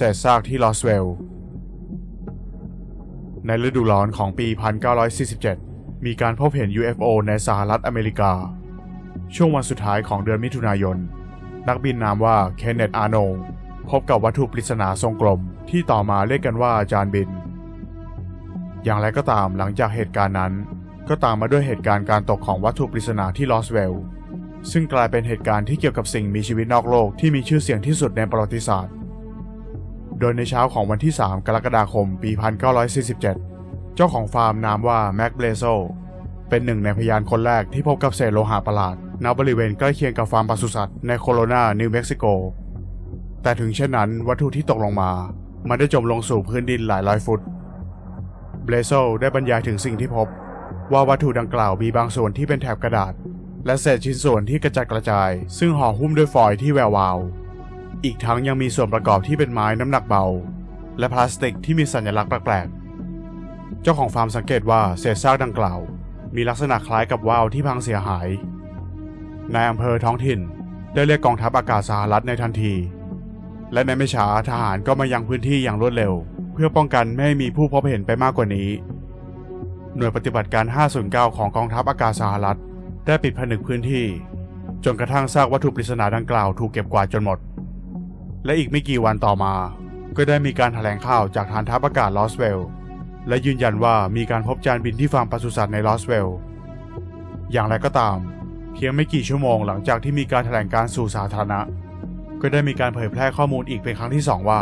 เศษซากที่ลอสเวลล์ในฤดูร้อนของปี 1947 มีการพบเห็น UFO ในสหรัฐอเมริกา ช่วงวันสุดท้ายของเดือนมิถุนายน นักบินนามว่าเคนเนตอาร์โนพบกับวัตถุปริศนาทรงกลมที่ต่อมาเรียกกันว่าจานบิน อย่างไรก็ตามหลังจากเหตุการณ์นั้น ก็ตามมาด้วยเหตุการณ์การตกของวัตถุปริศนาที่ลอสเวลล์ซึ่งกลายเป็นเหตุการณ์ที่เกี่ยวกับสิ่งมีชีวิตนอกโลกที่มีชื่อเสียงที่สุดในประวัติศาสตร์ โดยในเช้าของวันที่ 3 กรกฎาคม ปี 1947 เจ้าของฟาร์มนามว่าแม็กเบลโซเป็นหนึ่งในพยานคนแรกที่พบกับเศษโลหะประหลาดณบริเวณใกล้เคียงกับฟาร์มปศุสัตว์ในโคโรนา นิวเม็กซิโก แต่ถึงเช่นนั้นวัตถุที่ตกลงมา มันได้จมลงสู่พื้นดินหลายร้อยฟุต เบลโซได้บรรยายถึงสิ่งที่พบ ว่าวัตถุดังกล่าวมีบางส่วนที่เป็นแถบกระดาษ และเศษชิ้นส่วนที่กระจัดกระจาย ซึ่งห่อหุ้มด้วยฟอยล์ที่แวววาว อีกทั้งยังมีส่วนประกอบที่เป็นไม้น้ำหนักเบา และพลาสติกที่มีสัญลักษณ์แปลกๆ เจ้าของฟาร์มสังเกตว่าเศษซากดังกล่าว มีลักษณะคล้ายกับว่าวที่พังเสียหาย นายอำเภอท้องถิ่นได้เรียกกองทัพอากาศสหรัฐในทันที และในไม่ช้าทหารก็มายังพื้นที่อย่างรวดเร็ว เพื่อป้องกันไม่ให้มีผู้พบเห็นไปมากกว่านี้ หน่วยปฏิบัติการ 509 ของกองทัพอากาศสหรัฐ ได้ปิดผนึกพื้นที่ จนกระทั่งซากวัตถุปริศนาดังกล่าวถูกเก็บกวาดจนหมด และอีกไม่กี่วันต่อมา ก็ได้มีการแถลงข่าวจากฐานทัพอากาศลอสเวลล์และยืนยันว่ามีการพบจานบินที่ฟาร์มปศุสัตว์ในลอสเวลล์อย่างไรก็ตาม เพียงไม่กี่ชั่วโมงหลังจากที่มีการแถลงการสู่สาธารณะ ก็ได้มีการเผยแพร่ข้อมูลอีกเป็นครั้งที่สองว่า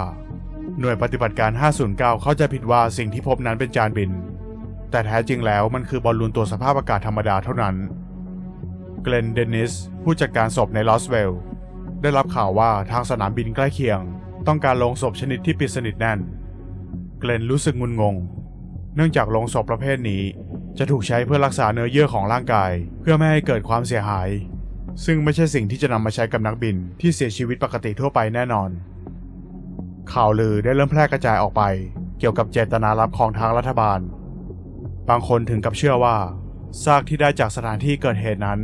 หน่วยปฏิบัติการ 509 เข้าใจผิดว่าสิ่งที่พบนั้นเป็นจานบิน แต่แท้จริงแล้วมันคือบอลลูนตัวสภาพอากาศธรรมดาเท่านั้น เกลนเดนิสผู้จัดการศพในลอสเวลล์ ได้รับข่าวว่าทางสนามบินใกล้เคียง ต้องการลงศพชนิดที่ปิดสนิทแน่น เกลนรู้สึกงุนงง เนื่องจากลงศพประเภทนี้ จะถูกใช้เพื่อรักษาเนื้อเยื่อของร่างกาย เพื่อไม่ให้เกิดความเสียหาย ซึ่งไม่ใช่สิ่งที่จะนำมาใช้กับนักบินที่เสียชีวิตปกติทั่วไปแน่นอน ข่าวลือได้เริ่มแพร่กระจายออกไป เกี่ยวกับเจตนาลับของทางรัฐบาล บางคนถึงกับเชื่อว่าซากที่ได้จากสถานที่เกิดเหตุนั้น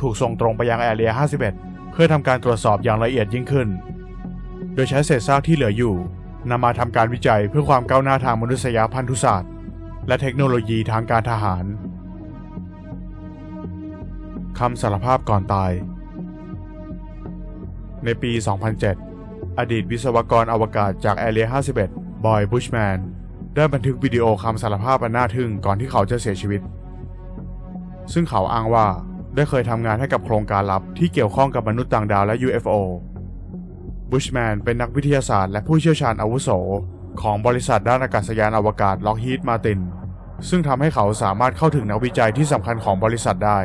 ถูกส่งตรงไปยังแอเรีย 51เพื่อทำการตรวจสอบอย่างละเอียดยิ่งขึ้น โดยใช้เศษซากที่เหลืออยู่นำมาทำการวิจัยเพื่อความก้าวหน้าทางมนุษยพันธุศาสตร์ และเทคโนโลยีทางการทหารคำสารภาพก่อนตาย ในปี 2007 อดีตวิศวกรอวกาศจากแอเรีย 51 บอย บุชแมน ได้บันทึกวิดีโอคำสารภาพอันน่าทึ่งก่อนที่เขาจะเสียชีวิต ซึ่งเขาอ้างว่า ได้เคยทำงานให้กับโครงการลับที่เกี่ยวข้องกับมนุษย์ต่างดาวและ UFO บุชแมนเป็นนักวิทยาศาสตร์และผู้เชี่ยวชาญอาวุโส ของบริษัทด้านอากาศยานอวกาศล็อกฮีดมาติน ซึ่งทำให้เขาสามารถเข้าถึงนักวิจัยที่สำคัญของบริษัทได้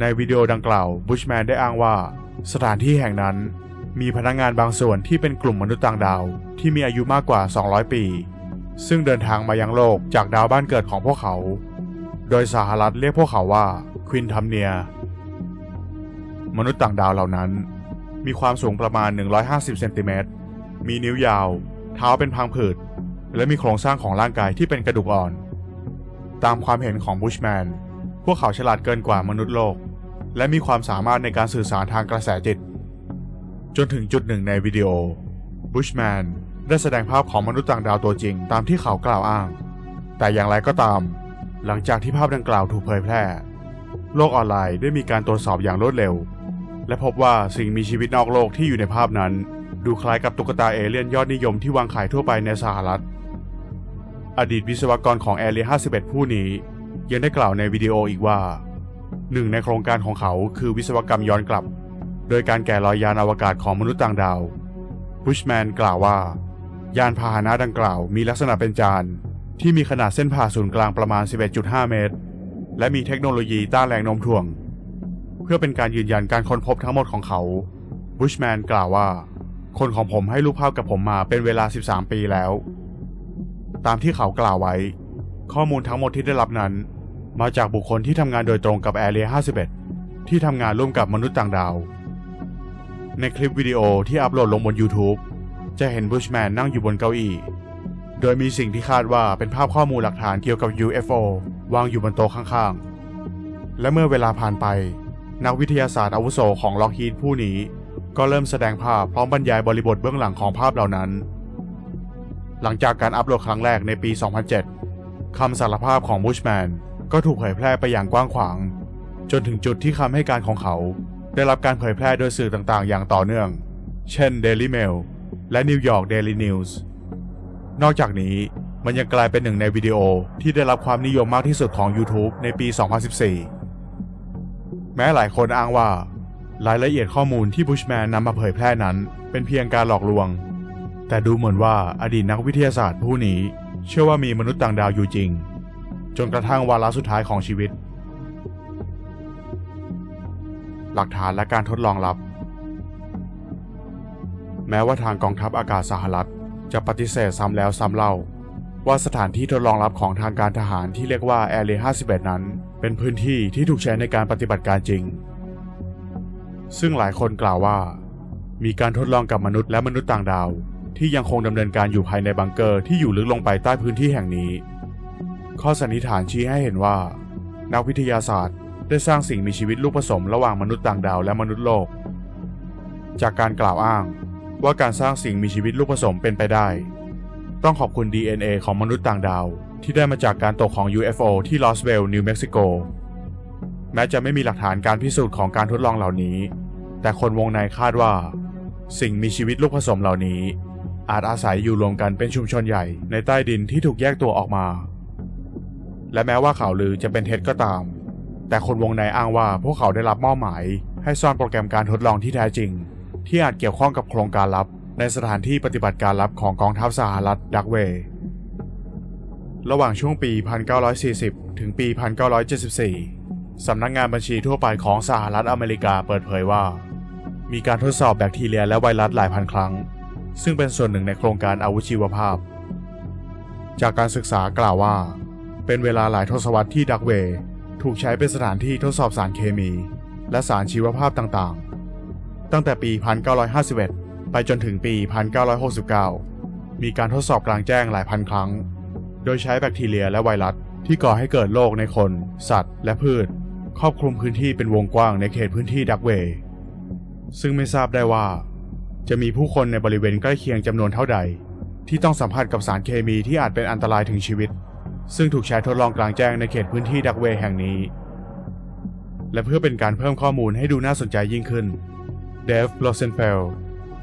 ในวิดีโอดังกล่าวบุชแมนได้อ้างว่า สถานที่แห่งนั้นมีพนักงานบางส่วนที่เป็นกลุ่มมนุษย์ต่างดาว ที่มีอายุมากกว่า 200 ปี ซึ่งเดินทางมายังโลกจากดาวบ้านเกิดของพวกเขา โดยสหรัฐเรียกพวกเขาว่า ควินทัมเนีย มนุษย์ต่างดาวเหล่านั้น มีความสูงประมาณ 150 เซนติเมตร มีนิ้วยาว เท้าเป็นพังผืด และมีโครงสร้างของร่างกายที่เป็นกระดูกอ่อน ตามความเห็นของบุชแมน พวกเขาฉลาดเกินกว่ามนุษย์โลก และมีความสามารถในการสื่อสารทางกระแสจิต จนถึงจุดหนึ่งในวิดีโอ บุชแมนได้แสดงภาพของมนุษย์ต่างดาวตัวจริงตามที่เขากล่าวอ้าง แต่อย่างไรก็ตาม หลังจากที่ภาพดังกล่าวถูกเผยแพร่ โลกออนไลน์ได้มีการตรวจสอบอย่างรวดเร็ว และพบว่าสิ่งมีชีวิตนอกโลกที่อยู่ในภาพนั้น ดูคล้ายกับตุ๊กตาเอเลี่ยนยอดนิยมที่วางขายทั่วไปในสหรัฐ อดีตวิศวกรของแอเรีย51 ผู้นี้ ยังได้กล่าวในวิดีโออีกว่า หนึ่งในโครงการของเขาคือวิศวกรรมย้อนกลับ โดยการแกะรอยยานอวกาศของมนุษย์ต่างดาวบุชแมนกล่าวว่า ยานพาหนะดังกล่าวมีลักษณะเป็นจานที่มีขนาดเส้นผ่าศูนย์กลางประมาณ 11.5 เมตร และมีเทคโนโลยีต้านแรงโน้มถ่วง เพื่อเป็นการยืนยันการค้นพบทั้งหมดของเขาบุชแมนกล่าวว่า คนของผมให้รูปภาพกับผมมาเป็นเวลา 13 ปีแล้ว ตามที่เขากล่าวไว้ ข้อมูลทั้งหมดที่ได้รับนั้น มาจากบุคคลที่ทำงานโดยตรงกับแอเรีย51 ที่ทำงานร่วมกับมนุษย์ต่างดาว ในคลิปวิดีโอที่อัปโหลดลงบน YouTube จะเห็นบุชแมนนั่งอยู่บนเก้าอี้ โดยมีสิ่งที่คาดว่าเป็นภาพข้อมูลหลักฐานเกี่ยวกับ UFO วางอยู่บนโต๊ะข้างๆ และเมื่อเวลาผ่านไป นักวิทยาศาสตร์อาวุโสของล็อกฮีดผู้นี้ ก็เริ่มแสดงภาพพร้อมบรรยายบริบทเบื้องหลังของภาพเหล่านั้น หลังจากการอัปโหลดครั้งแรกในปี 2007 คำสารภาพของบุชแมนก็ถูกเผยแพร่ไปอย่างกว้างขวาง จนถึงจุดที่คำให้การของเขา ได้รับการเผยแพร่โดยสื่อต่างๆ อย่างต่อเนื่อง เช่น Daily Mail และ New York Daily News นอกจากนี้ มันยังกลายเป็นหนึ่งในวิดีโอที่ได้รับความนิยมมากที่สุดของ YouTube ในปี 2014 แม้หลายคนอ้างว่ารายละเอียดข้อมูลที่บุชแมนนำมาเผยแพร่นั้น เป็นเพียงการหลอกลวง แต่ดูเหมือนว่าอดีตนักวิทยาศาสตร์ผู้นี้ เชื่อว่ามีมนุษย์ต่างดาวอยู่จริง จนกระทั่งวาระสุดท้ายของชีวิต หลักฐานและการทดลองลับ แม้ว่าทางกองทัพอากาศสหรัฐ จะปฏิเสธซ้ำแล้วซ้ำเล่า ว่าสถานที่ทดลองลับของทางการทหารที่เรียกว่าแอร์เรีย51 นั้น เป็นพื้นที่ที่ถูกใช้ในการปฏิบัติการจริง ซึ่งหลายคนกล่าวว่า มีการทดลองกับมนุษย์และมนุษย์ต่างดาว ที่ยังคงดำเนินการอยู่ภายในบังเกอร์ที่อยู่ลึกลงไปใต้พื้นที่แห่งนี้ ข้อสันนิษฐานชี้ให้เห็นว่า นักวิทยาศาสตร์ ได้สร้างสิ่งมีชีวิตลูกผสมระหว่างมนุษย์ต่างดาวและมนุษย์โลก จากการกล่าวอ้างว่าการสร้างสิ่งมีชีวิตลูกผสมเป็นไปได้ ต้องขอบคุณ DNA ของมนุษย์ต่างดาว ที่ได้มาจากการตกของ UFO ที่ลอสเวลล์นิวเม็กซิโกแม้จะไม่มีหลักฐานการพิสูจน์ของการทดลองเหล่านี้ แต่คนวงในคาดว่า สิ่งมีชีวิตลูกผสมเหล่านี้ อาจอาศัยอยู่รวมกันเป็นชุมชนใหญ่ในใต้ดินที่ถูกแยกตัวออกมา และแม้ว่าข่าวลือจะเป็นเท็จก็ตาม แต่คนวงในอ้างว่าพวกเขาได้รับมอบหมาย ให้ซ่อนโปรแกรมการทดลองที่แท้จริง ที่อาจเกี่ยวข้องกับโครงการลับ ในสถานที่ปฏิบัติการลับของกองทัพสหรัฐดักเวย์ ระหว่างช่วงปี 1940 ถึงปี 1974 สำนักงานบัญชีทั่วไปของสหรัฐอเมริกาเปิดเผยว่า มีการทดสอบแบคทีเรียและไวรัสหลายพันครั้ง ซึ่งเป็นส่วนหนึ่งในโครงการอาวุธชีวภาพ จากการศึกษากล่าวว่า เป็นเวลาหลายทศวรรษที่ดักเวย์ถูกใช้เป็นสถานที่ทดสอบสารเคมี และสารชีวภาพต่างๆ ตั้งแต่ปี 1951 ไปจนถึงปี 1969 มีการทดสอบกลางแจ้งหลายพันครั้ง โดยใช้แบคทีเรียและไวรัสที่ก่อให้เกิดโรคในคน สัตว์ และพืช ครอบคลุมพื้นที่เป็นวงกว้างในเขตพื้นที่ดักเวย์ซึ่งไม่ทราบได้ว่า จะมีผู้คนในบริเวณใกล้เคียงจำนวนเท่าใด ที่ต้องสัมผัสกับสารเคมีที่อาจเป็นอันตรายถึงชีวิต ซึ่งถูกใช้ทดลองกลางแจ้งในเขตพื้นที่ดักเวย์แห่งนี้ และเพื่อเป็นการเพิ่มข้อมูลให้ดูน่าสนใจยิ่งขึ้นเดฟโรเซนเฟล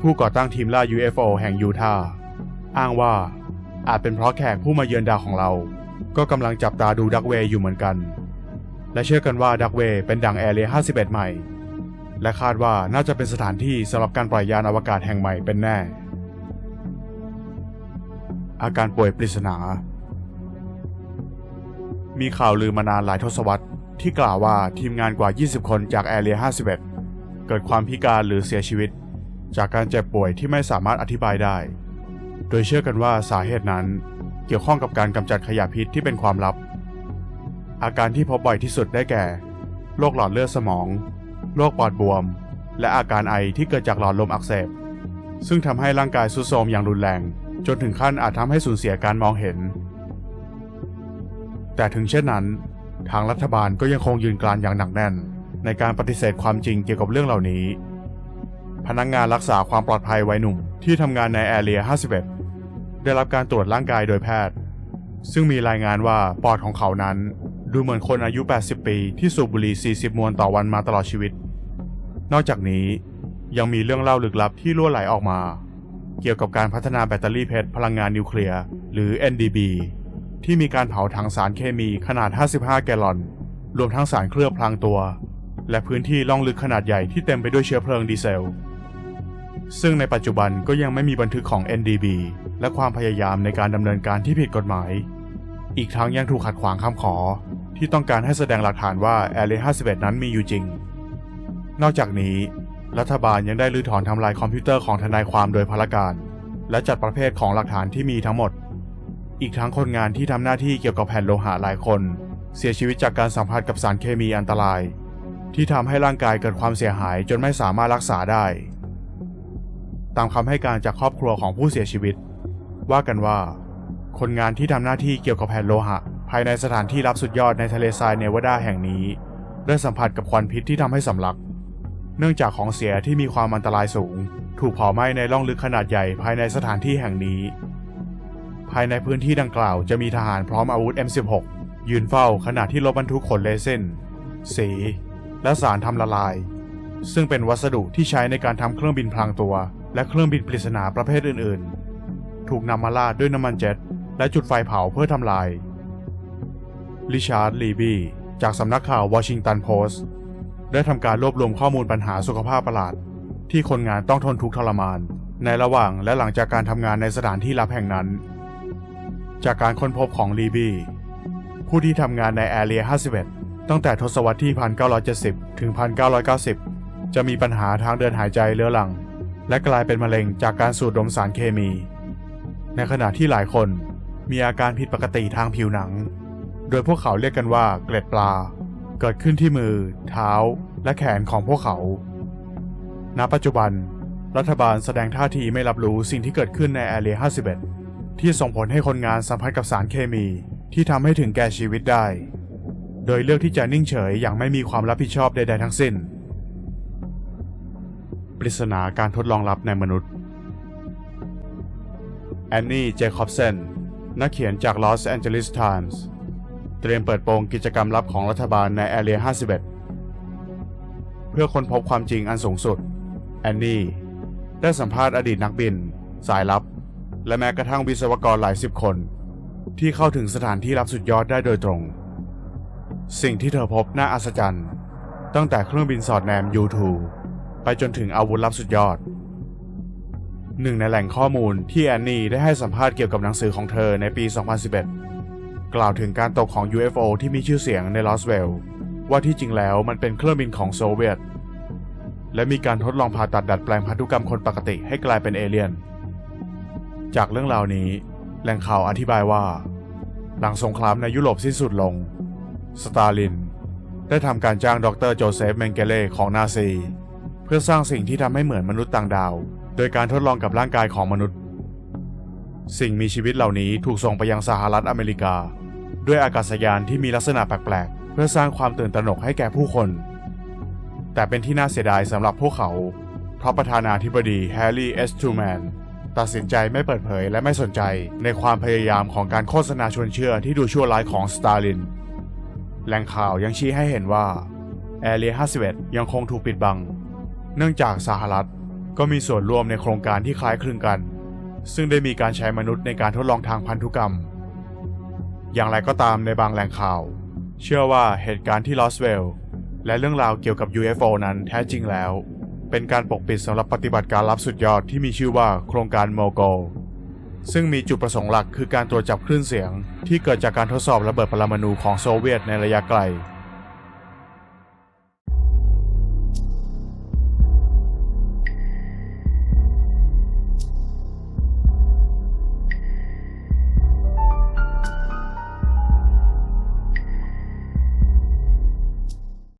ผู้ก่อตั้งทีมล่า UFO แห่งยูทาห์อ้างว่าอาจเป็นเพราะแขกผู้มาเยือนดาวของเรา ก็กำลังจับตาดูดักเวย์อยู่เหมือนกัน และเชื่อกันว่าดักเวย์เป็นดังแอร์เรีย51 ใหม่ และคาดว่าน่าจะเป็นสถานที่สำหรับการปล่อยยานอวกาศแห่งใหม่เป็นแน่ อาการป่วยปริศนา มีข่าวลือมานานหลายทศวรรษที่กล่าวว่าทีมงานกว่า 20 คนจากแอร์เรีย51 เกิดความพิการหรือเสียชีวิต จากการเจ็บป่วยที่ไม่สามารถอธิบายได้ โดยเชื่อกันว่าสาเหตุนั้นเกี่ยวข้องกับการกำจัดขยะพิษที่เป็นความลับ อาการที่พบบ่อยที่สุดได้แก่ โรคหลอดเลือดสมอง โรคปอดบวม และอาการไอที่เกิดจากหลอดลมอักเสบ ซึ่งทำให้ร่างกายทรุดโทรมอย่างรุนแรง จนถึงขั้นอาจทำให้สูญเสียการมองเห็น แต่ถึงเช่นนั้น ทางรัฐบาลก็ยังคงยืนกรานอย่างหนักแน่น ในการปฏิเสธความจริงเกี่ยวกับเรื่องเหล่านี้ พนักงงานรักษาความปลอดภัยวัยหนุ่มที่ทำงานในแอเรีย 51 ได้รับการตรวจร่างกายโดยแพทย์ ซึ่งมีรายงานว่าปอดของเขานั้น ดูเหมือนคนอายุ 80 ปีที่สูบบุหรี่ 40 มวนต่อวันมาตลอดชีวิต นอกจากนี้ยังมีเรื่องเล่าลึกลับที่ล่วไหลออกมา เกี่ยวกับการพัฒนาแบตเตอรี่เพชรพลังงานนิวเคลียร์หรือ NDB ที่มีการเผาถังสารเคมีขนาด 55 แกลลอน รวมทั้งสารเคลือบพลางตัว และพื้นที่ล่องลึกขนาดใหญ่ที่เต็มไปด้วยเชื้อเพลิงดีเซล ซึ่งในปัจจุบันก็ยังไม่มีบันทึกของ NDB และความพยายามในการดำเนินการที่ผิดกฎหมาย อีกทั้งยังถูกขัดขวางคำขอ ที่ต้องการให้แสดงหลักฐานว่าแอร์เรีย51 นั้นมีอยู่จริง นอกจากนี้ รัฐบาลยังได้รื้อถอนทำลายคอมพิวเตอร์ของทนายความโดยพลการ และจัดประเภทของหลักฐานที่มีทั้งหมด อีกทั้งคนงานที่ทำหน้าที่เกี่ยวกับแผ่นโลหะหลายคน เสียชีวิตจากการสัมผัสกับสารเคมีอันตราย ที่ทำให้ร่างกายเกิดความเสียหายจนไม่สามารถรักษาได้ ตามคำให้การจากครอบครัวของผู้เสียชีวิต ว่ากันว่า คนงานที่ทำหน้าที่เกี่ยวกับแผ่นโลหะ ภายในสถานที่รับสุดยอดในทะเลทรายเนวาดาแห่งนี้ ได้สัมผัสกับควันพิษที่ทำให้สำลัก เนื่องจากของเสียที่มีความอันตรายสูง ถูกเผาไหม้ในร่องลึกขนาดใหญ่ภายในสถานที่แห่งนี้ ภายในพื้นที่ดังกล่าวจะมีทหารพร้อมอาวุธ M16 ยืนเฝ้าขณะที่รถบรรทุกขนเลเซนสี และสารทำละลาย ซึ่งเป็นวัสดุที่ใช้ในการทำเครื่องบินพลางตัว และเครื่องบินปริศนาประเภทอื่นๆ ถูกนำมาลาดด้วยน้ำมันเจ็ตและจุดไฟเผาเพื่อทำลาย ริชาร์ด ลีบี จากสำนักข่าววอชิงตันโพสต์ได้ทำการรวบรวมข้อมูลปัญหาสุขภาพประหลาด ที่คนงานต้องทนทุกข์ทรมาน ในระหว่างและหลังจากการทำงานในสถานที่ลับแห่งนั้น จากการค้นพบของลีบี ผู้ที่ทำงานในแอเรีย 51 ตั้งแต่ทศวรรษที่ 1970 ถึง 1990 จะมีปัญหาทางเดินหายใจเรื้อรัง และกลายเป็นมะเร็งจากการสูดดมสารเคมี ในขณะที่หลายคนมีอาการผิดปกติทางผิวหนัง โดยพวกเขาเรียกกันว่าเกล็ดปลา เกิดขึ้นที่มือ เท้า และแขนของพวกเขา ณ ปัจจุบัน รัฐบาลแสดงท่าทีไม่รับรู้สิ่งที่เกิดขึ้นในแอเรีย51 ที่ส่งผลให้คนงานสัมผัสกับสารเคมีที่ทำให้ถึงแก่ชีวิตได้ โดยเลือกที่จะนิ่งเฉยอย่างไม่มีความรับผิดชอบใดๆทั้งสิ้น ปริศนาการทดลองลับในมนุษย์ แอนนี่ เจคอบเซน นักเขียนจาก Los Angeles Times เตรียมเปิดโปงกิจกรรมลับของรัฐบาลในแอเรีย 51 เพื่อค้นพบความจริงอันสูงสุด แอนนี่ ได้สัมภาษณ์อดีตนักบิน สายลับ และแม้กระทั่งวิศวกรหลายสิบคน ที่เข้าถึงสถานที่ลับสุดยอดได้โดยตรง สิ่งที่เธอพบน่าอัศจรรย์ ตั้งแต่เครื่องบินสอดแนม U2 ไปจนถึงอาวุธลับสุดยอด หนึ่งในแหล่งข้อมูลที่แอนนี่ได้ให้สัมภาษณ์เกี่ยวกับหนังสือของเธอในปี 2011 กล่าวถึงการตกของ UFO ที่มีชื่อเสียงในลอสเวลล์ว่าที่จริงแล้วมันเป็นเครื่องบินของโซเวียต และมีการทดลองผ่าตัดดัดแปลงพันธุกรรมคนปกติให้กลายเป็นเอเลี่ยน จากเรื่องราวนี้ แหล่งข่าวอธิบายว่า หลังสงครามในยุโรปสิ้นสุดลง สตาลิน ได้ทำการจ้างดรโจเซฟเมงเกเล่ของนาซี เพื่อสร้างสิ่งที่ทำให้เหมือนมนุษย์ต่างดาว โดยการทดลองกับร่างกายของมนุษย์ สิ่งมีชีวิตเหล่านี้ถูกส่งไปยังสหรัฐอเมริกา ด้วยอากาศยานที่มีลักษณะแปลกๆ เพื่อสร้างความตื่นตระหนกให้แก่ผู้คน แต่เป็นที่น่าเสียดายสำหรับพวกเขาเพราะประธานาธิบดีแฮร์รี่เอสทูแมนตัดสินใจไม่เปิดเผยและไม่สนใจในความพยายามของการโฆษณาชวนเชื่อที่ดูชั่วร้ายของสตาลิน แหล่งข่าวยังชี้ให้เห็นว่าแอเรีย51 ยังคงถูกปิดบัง เนื่องจากสหรัฐก็มีส่วนร่วมในโครงการที่คล้ายคลึงกัน ซึ่งได้มีการใช้มนุษย์ในการทดลองทางพันธุกรรม อย่างไรก็ตามในบางแหล่งข่าว เชื่อว่าเหตุการณ์ที่ลอสเวลล์และเรื่องราวเกี่ยวกับ UFO นั้นแท้จริงแล้ว เป็นการปกปิดสำหรับปฏิบัติการลับสุดยอดที่มีชื่อว่าโครงการโมโกซึ่งมีจุดประสงค์หลักคือการตรวจจับคลื่นเสียง ที่เกิดจากการทดสอบระเบิดปรมาณูของโซเวียตในระยะไกล